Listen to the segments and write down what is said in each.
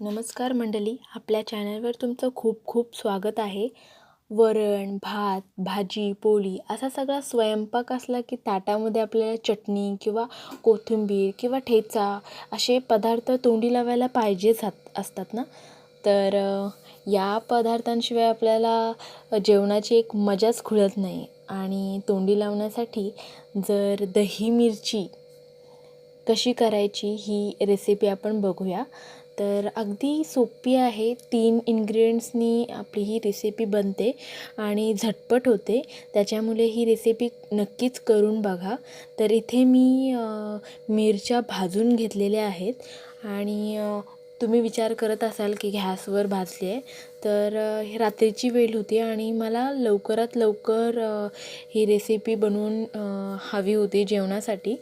नमस्कार मंडळी आपल्या चॅनलवर तुमचं खूप खूप स्वागत आहे. वरण भात भाजी पोळी असा सगळा स्वयंपाक असला की ताटामध्ये आपल्याला चटणी किंवा कोथिंबीर किंवा ठेचा असे पदार्थ तोंडी लावायला पाहिजेच आत असतात ना? तर या पदार्थांशिवाय आपल्याला जेवणाची एक मजाच खुलत नाही. आणि तोंडी लावण्यासाठी जर दही मिरची कशी करायची ही रेसिपी आपण बघूया. तर अगदी सोपी आहे. तीन इन्ग्रेडियंट्सनी आपली ही रेसिपी बनते आणि झटपट होते. त्याच्यामुळे ही रेसिपी नक्कीच करून बघा. तर इथे मी मिरच्या भाजून घेतलेल्या आहेत. आणि तुम्ही विचार करत असाल की गॅसवर भाजली आहे. तर रात्रीची वेळ होती आणि मला लवकरात लवकर ही रेसिपी बनवून हवी होती जेवणासाठी.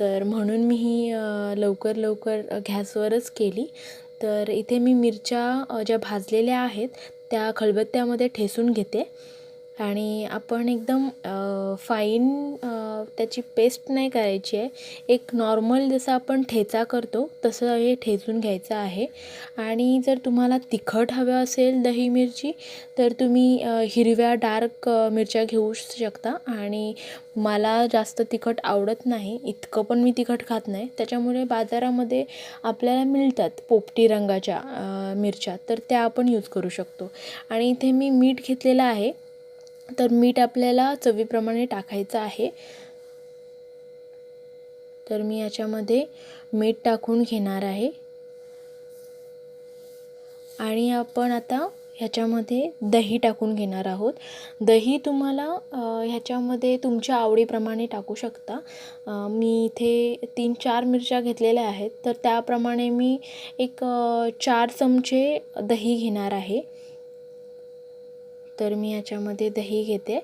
तर म्हणून मी ही लवकर लवकर गॅसवरच केली. तर इथे मी मिरच्या ज्या भाजलेल्या आहेत त्या खलबत्त्यामध्ये ठेसून घेते. आणि आपण एकदम फाईन त्याची पेस्ट नाही करायची आहे. एक नॉर्मल जसं आपण ठेचा करतो तसं हे ठेचून घ्यायचं आहे. आणि जर तुम्हाला तिखट हवं असेल दही मिरची तर तुम्ही हिरव्या डार्क मिरच्या घेऊ शकता. आणि मला जास्त तिखट आवडत नाही. इतकं पण मी तिखट खात नाही. त्याच्यामुळे बाजारामध्ये आपल्याला मिळतात पोपटी रंगाच्या मिरच्या. तर त्या आपण यूज करू शकतो. आणि इथे मी मीठ घेतलेलं आहे. तर मीठ आपल्याला चवीप्रमाणे टाकायचं आहे. तर मी याच्यामध्ये मीठ टाकून घेणार आहे. आणि आपण आता ह्याच्यामध्ये दही टाकून घेणार आहोत. दही तुम्हाला ह्याच्यामध्ये तुमच्या आवडीप्रमाणे टाकू शकता. मी इथे तीन चार मिरच्या घेतलेल्या आहेत. तर त्याप्रमाणे मी एक चार चमचे दही घेणार आहे. तर मी याच्यामध्ये दही घेते.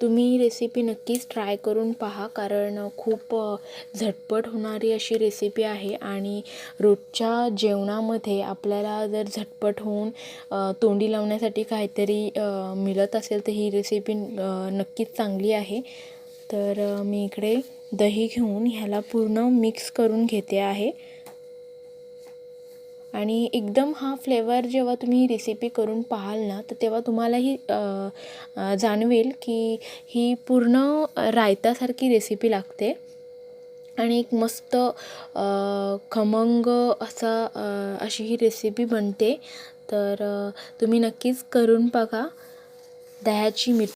तुम्ही रेसिपी नक्कीच ट्राय करून पहा कारण खूप झटपट होणारी अशी रेसिपी आहे आणि रोजच्या जेवणामध्ये आपल्याला जर झटपट होऊन तोंडी लावण्यासाठी काहीतरी मिळत असेल तर ही रेसिपी नक्कीच चांगली आहे. तर मी इकडे दही घेऊन ह्याला पूर्ण मिक्स करून घेते आहे. आणि एकदम हा फ्लेवर जेव्हा तुम्ही ही रेसिपी करून पाहाल ना तर तेव्हा तुम्हालाही जाणवेल की ही पूर्ण रायतासारखी रेसिपी लागते. आणि एक मस्त खमंग असा अशी ही रेसिपी बनते. तर तुम्ही नक्कीच करून बघा. दह्याची मिठ